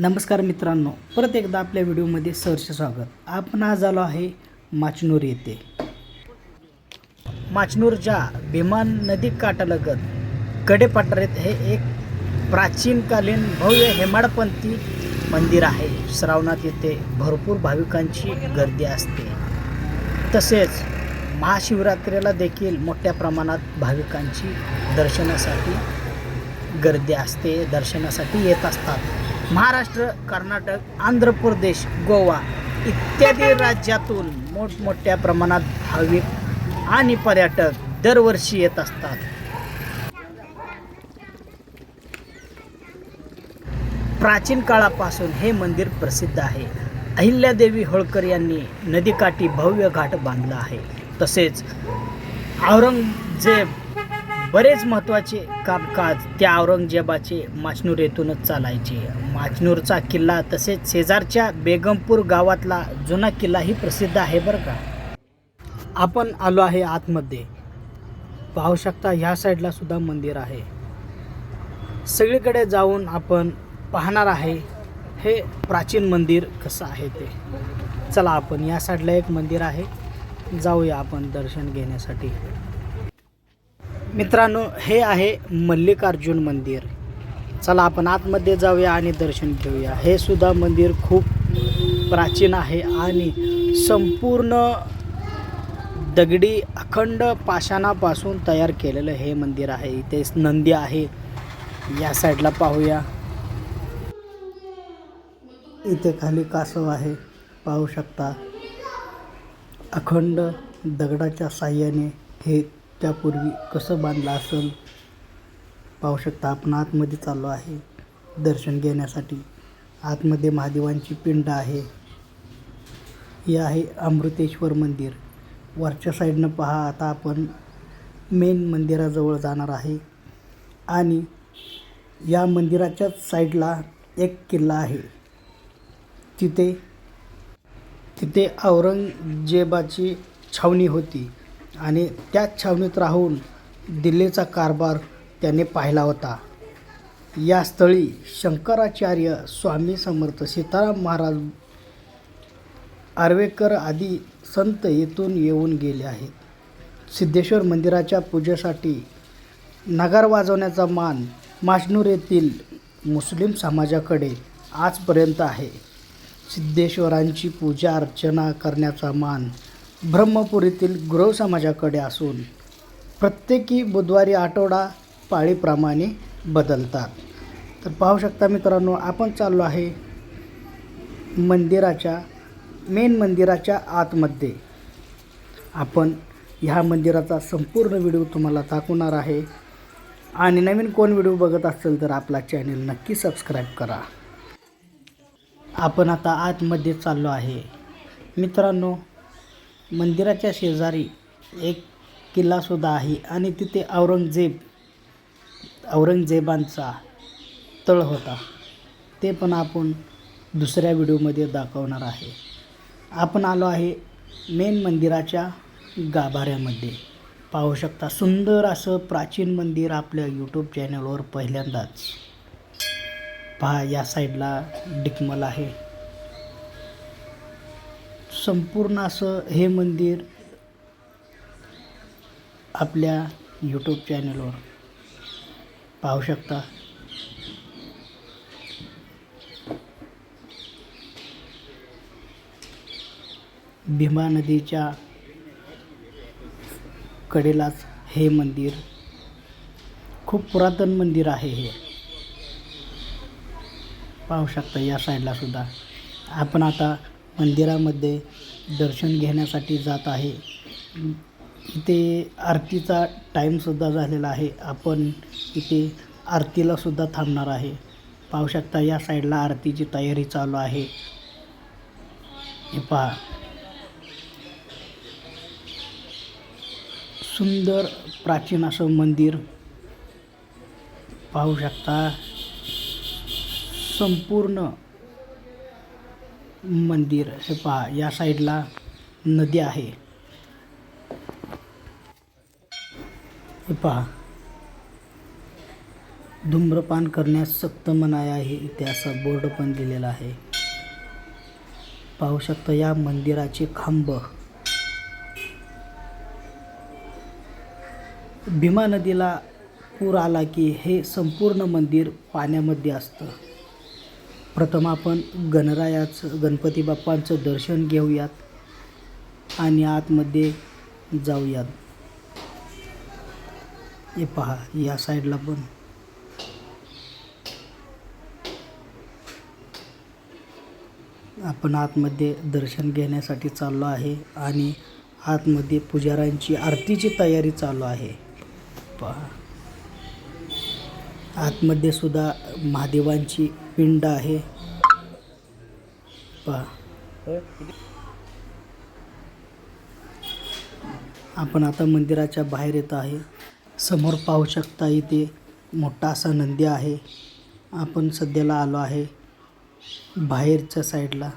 नमस्कार मित्रांनो परत एकदा आपल्या व्हिडिओमध्ये सहर्ष स्वागत. आपण आज आलो आहे माचनूर येथे. माचनूरच्या भीमान नदी काठालगत गडेपठारात हे एक प्राचीनकालीन भव्य हेमाडपंथी मंदिर आहे. श्रावणात येथे भरपूर भाविकांची गर्दी असते. तसेच महाशिवरात्रीला देखील मोठ्या प्रमाणात भाविकांची दर्शनासाठी गर्दी असते दर्शनासाठी येत असतात. महाराष्ट्र कर्नाटक आंध्र प्रदेश गोवा इत्यादी राज्यातून मोठमोठ्या प्रमाणात भाविक आणि पर्यटक दरवर्षी येत असतात. प्राचीन काळापासून हे मंदिर प्रसिद्ध आहे. अहिल्यादेवी होळकर यांनी नदीकाठी भव्य घाट बांधला आहे. तसेच औरंगजेब बरेच महत्त्वाचे कामकाज त्या औरंगजेबाचे माचनूर येथूनच चालायचे. माचनूरचा किल्ला तसेच शेजारच्या बेगमपूर गावातला जुना किल्लाही प्रसिद्ध आहे बरं का? आपण आलो आहे आतमध्ये. पाहू शकता ह्या साईडला सुद्धा मंदिर आहे. सगळीकडे जाऊन आपण पाहणार आहे हे प्राचीन मंदिर कसं आहे ते. चला आपण या साईडला एक मंदिर आहे. जाऊया आपण दर्शन घेण्यासाठी. मित्रांनो हे आहे मल्लिकार्जुन मंदिर. चला आपण आतमध्ये जाऊया आणि दर्शन घेऊया. हे सुद्धा मंदिर खूप प्राचीन आहे आणि संपूर्ण दगडी अखंड पाषाणापासून तयार केलेलं हे मंदिर आहे. इथे नंदी आहे. या साईडला पाहूया. इथे खाली कासव आहे. पाहू शकता. अखंड दगडाच्या साह्याने हे त्यापूर्वी कसं बांधलं असेल? पाहू शकता आपण आतमध्ये चाललो आहे. दर्शन घेण्यासाठी आतमध्ये महादेवांची पिंड आहे. हे आहे अमृतेश्वर मंदिर. वरच्या साईडनं पहा आता आपण मेन मंदिराजवळ जाणार आहे. आणि या मंदिराच्याच साईडला एक किल्ला आहे. तिथे तिथे औरंगजेबाची छावणी होती. आणि त्याच छावणीत राहून दिल्लीचा कारभार त्याने पाहिला होता. या स्थळी शंकराचार्य स्वामी समर्थ सीताराम महाराज आर्वेकर आदी संत येथून येऊन गेले आहेत. सिद्धेश्वर मंदिराच्या पूजेसाठी नगार वाजवण्याचा मान माशनूर येथील मुस्लिम समाजाकडे आजपर्यंत आहे. सिद्धेश्वरांची पूजा अर्चना करण्याचा मान ब्रह्मपुरीतील गृह समाजाकडे असून प्रत्येकी बुधवारी आठवडा पाळीप्रमाणे बदलतात. तर पाहू शकता मित्रांनो आपण चाललो आहे मंदिराच्या मेन मंदिराच्या आतमध्ये. आपण ह्या मंदिराचा संपूर्ण व्हिडिओ तुम्हाला दाखवणार आहे. आणि नवीन कोण व्हिडिओ बघत असेल तर आपला चॅनल नक्की सबस्क्राईब करा. आपण आता आतमध्ये चाललो आहे. मित्रांनो मंदिराच्या शेजारी एक किल्लासुद्धा आहे आणि तिथे औरंगजेब औरंगजेबांचा तळ होता. ते पण आपण दुसऱ्या व्हिडिओमध्ये दाखवणार आहे. आपण आलो आहे मेन मंदिराच्या गाभाऱ्यामध्ये. पाहू शकता सुंदर असं प्राचीन मंदिर आपल्या यूट्यूब चॅनलवर पहिल्यांदाच. पहा या साईडला डिकमल आहे. संपूर्ण असं हे मंदिर आपल्या यूट्यूब चॅनलवर पाहू शकता. भीमा नदीच्या कडेलाच हे मंदिर खूप पुरातन मंदिर आहे हे. पाहू शकता या साईडला सुद्धा. आपण आता मंदिरामध्ये दर्शन घेण्यासाठी जात आहे. इथे आरतीचा टाईमसुद्धा झालेला आहे. आपण इथे आरतीलासुद्धा थांबणार आहे. पाहू शकता या साईडला आरतीची तयारी चालू आहे. हे पहा. सुंदर प्राचीन असं मंदिर. पाहू शकता. संपूर्ण मंदिर हे पहा या साईडला नदी आहे. हे पहा धूम्रपान करण्यास सक्त मनाई आहे इथे असा बोर्ड पण दिलेला आहे. पाहू शकता या मंदिराचे खांब. भीमा नदीला पूर आला की हे संपूर्ण मंदिर पाण्यामध्ये असतं. प्रथम आपण गणरायाचं गणपती बाप्पांचं दर्शन घेऊयात आणि आतमध्ये जाऊयात. हे पहा या साईडला पण. आपण आतमध्ये दर्शन घेण्यासाठी चाललो आहे आणि आतमध्ये पुजाऱ्यांची आरतीची तयारी चालू आहे. पहा. आतमध्ये सुद्धा महादेवांची पिंड आहे. पहा. आपण आता मंदिराच्या बाहेर येत आहे. समोर पाहू शकता इथे मोठा असा नंदी आहे. आपण सध्याला आलो आहे बाहेरच्या साईडला.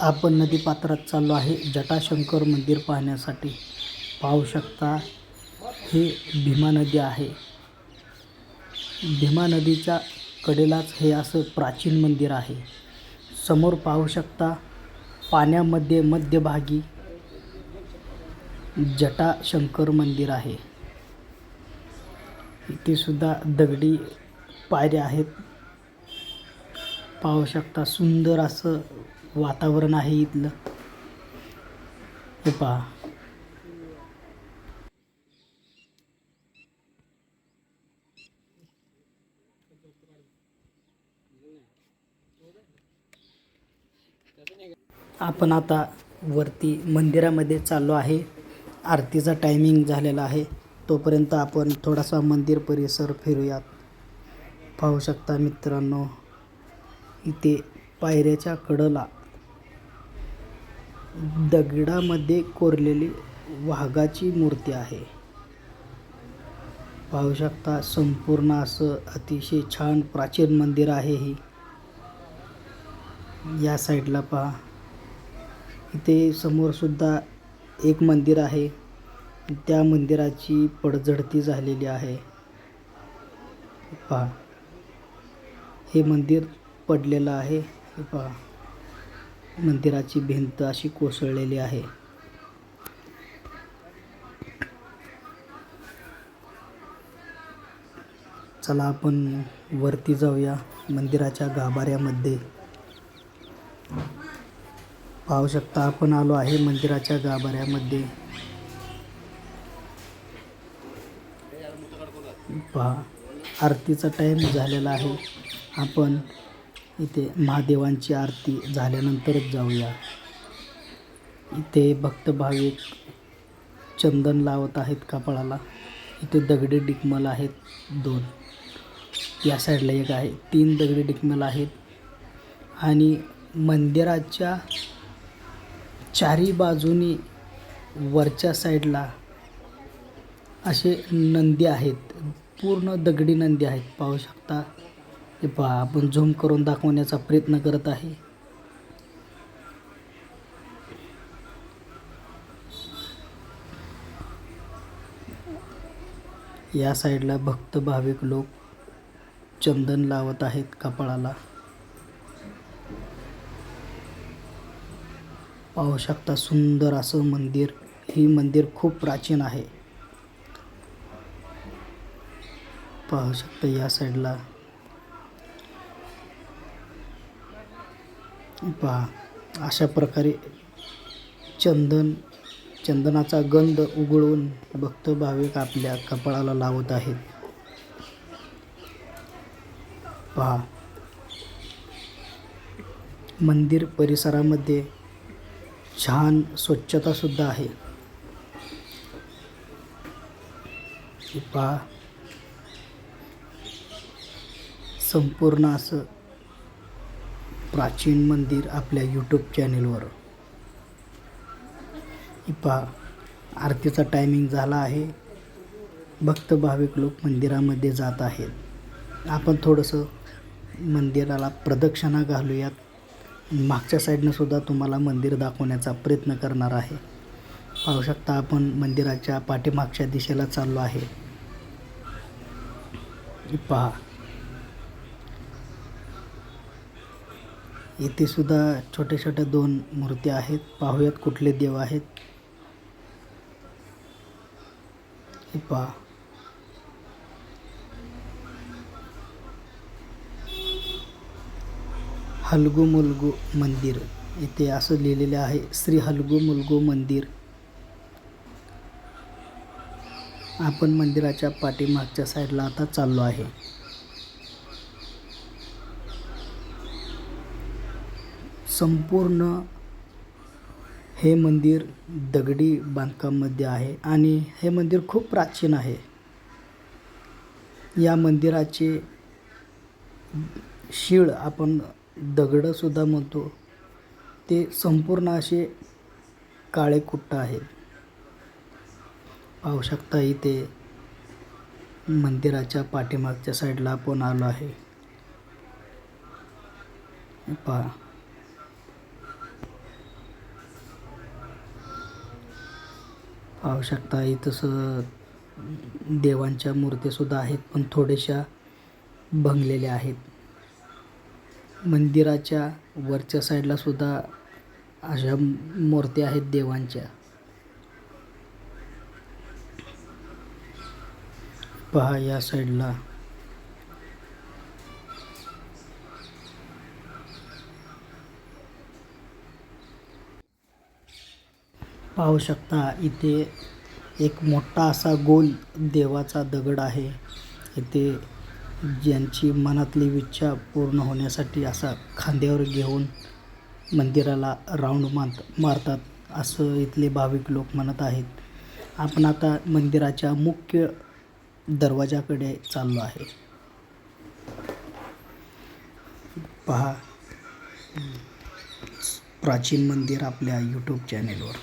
आपण नदीपात्रात चाललो आहे जटाशंकर मंदिर पाहण्यासाठी. पाहू शकता ही भीमा नदी आहे. भीमा नदीच्या कडेलाच हे असं प्राचीन मंदिर आहे. समोर पाहू शकता पाण्यामध्ये मध्यभागी जटाशंकर मंदिर आहे. इथे सुद्धा दगडी पायऱ्या आहेत. पाहू शकता सुंदर असं वातावरण आहे इथलं. हे पहा. आपण आता वरती मंदिरामध्ये चाललो आहे. आरतीचा टायमिंग झालेला आहे. तोपर्यंत आपण थोडासा मंदिर परिसर फिरूयात. पाहू शकता मित्रांनो इथे पायऱ्याच्या कडला दगडामध्ये कोरलेली वाघाची मूर्ती आहे. पाहू शकता संपूर्ण असं अतिशय छान प्राचीन मंदिर आहे ही. या साईडला पहा. इथे समोर सुद्धा एक मंदिर आहे. त्या मंदिराची पडझडती झालेली आहे. पहा. हे मंदिर पडलेलं आहे. पहा. मंदिराची भिंत अशी कोसळलेली आहे. चला आपण वरती जाऊया मंदिराच्या गाभाऱ्यामध्ये. पाहू शकता आपण आलो आहे मंदिराच्या गाभाऱ्यामध्ये. पहा आरतीचा टाईम झालेला आहे. आपण इथे महादेवांची आरती झाल्यानंतरच जाऊया. इथे भक्त भाविक चंदन लावत आहेत कपाळाला. इथे दगडी डिकमल आहेत दोन. या साईडला एक आहे. तीन दगडी डिकमल आहेत. आणि मंदिराच्या चारी बाजूनी वरच्या साईडला असे नंदी आहेत. पूर्ण दगडी नंदी आहेत. पाहू शकता. हे पहा आपण झूम करून दाखवण्याचा प्रयत्न करत आहे. या साईडला भक्त भाविक लोक चंदन लावत आहेत कपाळाला. पाहू शकता सुंदर असं मंदिर. ही मंदिर खूप प्राचीन आहे. पाहू शकता या साईडला. पहा अशा प्रकारे चंदन चंदनाचा गंध उघडून भक्त भाविक आपल्या कपाळाला लावत आहेत. पहा. मंदिर परिसरामध्ये छान स्वच्छतासुद्धा आहे. पहा. संपूर्ण असं प्राचीन मंदिर आपल्या यूट्यूब चॅनेलवर पहा. आरतीचा टायमिंग झाला आहे. भक्त भाविक लोक मंदिरामध्ये जात आहेत. आपण थोडंसं मंदिराला प्रदक्षिणा घालूयात. मागच्या साईडनं सुद्धा तुम्हाला मंदिर दाखवण्याचा प्रयत्न करणार आहे. पाहू शकता आपण मंदिराच्या पाठीमागच्या दिशेला चाललो आहे. हे पहा. इथे सुद्धा छोट्या छोट्या दोन मूर्त्या आहेत. पाहूयात कुठले देव आहेत. हे पहा. हलगू मुलगू मंदिर. इथे असं लिहिलेलं आहे श्री हलगू मुलगू मंदिर. आपण मंदिराच्या पाठीमागच्या साईडला आता चाललो आहे. संपूर्ण हे मंदिर दगडी बांधकाममध्ये आहे आणि हे मंदिर खूप प्राचीन आहे. या मंदिराचे शीळ आपण दगडंसुद्धा म्हणतो. ते संपूर्ण असे काळे कुट्ट आहेत. पाहू शकता इथे मंदिराच्या पाठीमागच्या साईडला आपण आलो आहे. पहा. पाहू शकता इथं देवांच्या मूर्त्यासुद्धा आहेत पण थोड्याशा भंगलेल्या आहेत. मंदिराच्या वरच्या साईडला सुद्धा अशा मूर्त्या आहेत देवांच्या. पहा या साईडला. पाहू शकता इथे एक मोठा असा गोल देवाचा दगड आहे. इथे ज्यांची मनातली इच्छा पूर्ण होण्यासाठी असा खांद्यावर घेऊन मंदिराला राऊंड मार मारतात असं इथले भाविक लोक म्हणत आहेत. आपण आता मंदिराच्या मुख्य दरवाजाकडे चाललो आहे. पहा प्राचीन मंदिर आपल्या यूट्यूब चॅनेलवर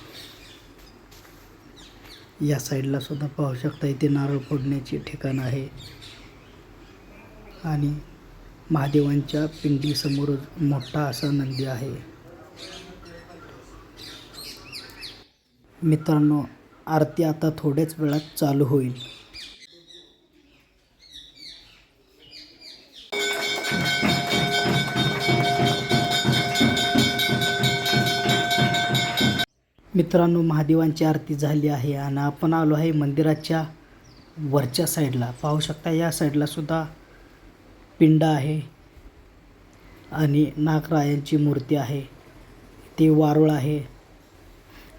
या साईडला सुद्धा पाहू शकता इथे नारळ फोडण्याचे ठिकाण आहे. आणि महादेवांच्या पिंडीसमोर मोठा असा नंदी आहे. मित्रांनो आरती आता थोड्याच वेळात चालू होईल. मित्रांनो महादेवांची आरती झाली आहे आणि आपण आलो आहे मंदिराच्या वरच्या साईडला. पाहू शकता या साईडला सुद्धा पिंड आहे आणि नागरायांची मूर्ती आहे. ते वारूळ आहे.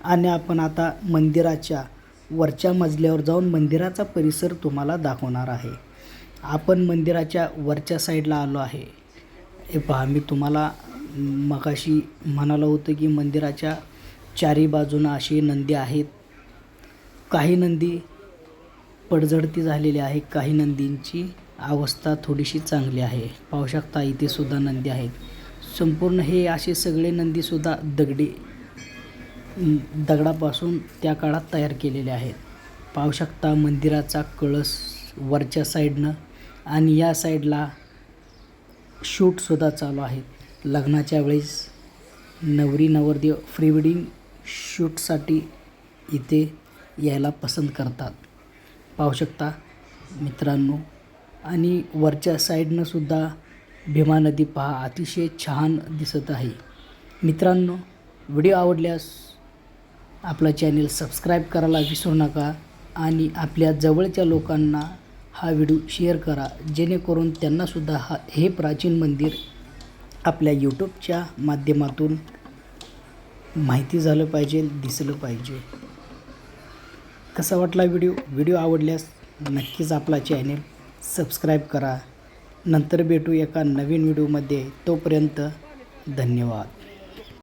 आणि आपण आता मंदिराच्या वरच्या मजल्यावर जाऊन मंदिराचा परिसर तुम्हाला दाखवणार आहे. आपण मंदिराच्या वरच्या साईडला आलो आहे. हे पहा मी तुम्हाला मगाशी म्हणालं होतं की मंदिराच्या चारी बाजूनं अशी नंदी आहेत. काही नंदी पडझडती झालेली आहे काही नंदींची. अवस्था थोडीशी चांगली आहे. पाहू शकता इथे सुद्धा नंदी आहेत. संपूर्ण हे असे सगळे नंदीसुद्धा दगडी दगडापासून त्या काळात तयार केलेले आहेत. पाहू शकता मंदिराचा कळस वरच्या साईडनं आणि या साईडला शूटसुद्धा चालू आहेत. लग्नाच्या वेळेस नवरी नवरदेव प्री वेडिंग शूटसाठी इथे यायला पसंत करतात. पाहू शकता मित्रांनो आणि वरच्या साईडनं सुद्धा भीमा नदी पहा अतिशय छान दिसत आहे. मित्रांनो व्हिडिओ आवडल्यास आपला चॅनल सबस्क्राईब करायला विसरू नका आणि आपल्या जवळच्या लोकांना हा व्हिडिओ शेअर करा जेणेकरून त्यांनासुद्धा हा हे प्राचीन मंदिर आपल्या यूट्यूबच्या माध्यमातून माहिती झालं पाहिजे दिसलं पाहिजे. कसा वाटला व्हिडिओ? व्हिडिओ आवडल्यास नक्कीच आपला चॅनेल सबस्क्राईब करा. नंतर भेटू एका नवीन व्हिडिओमध्ये. तोपर्यंत धन्यवाद.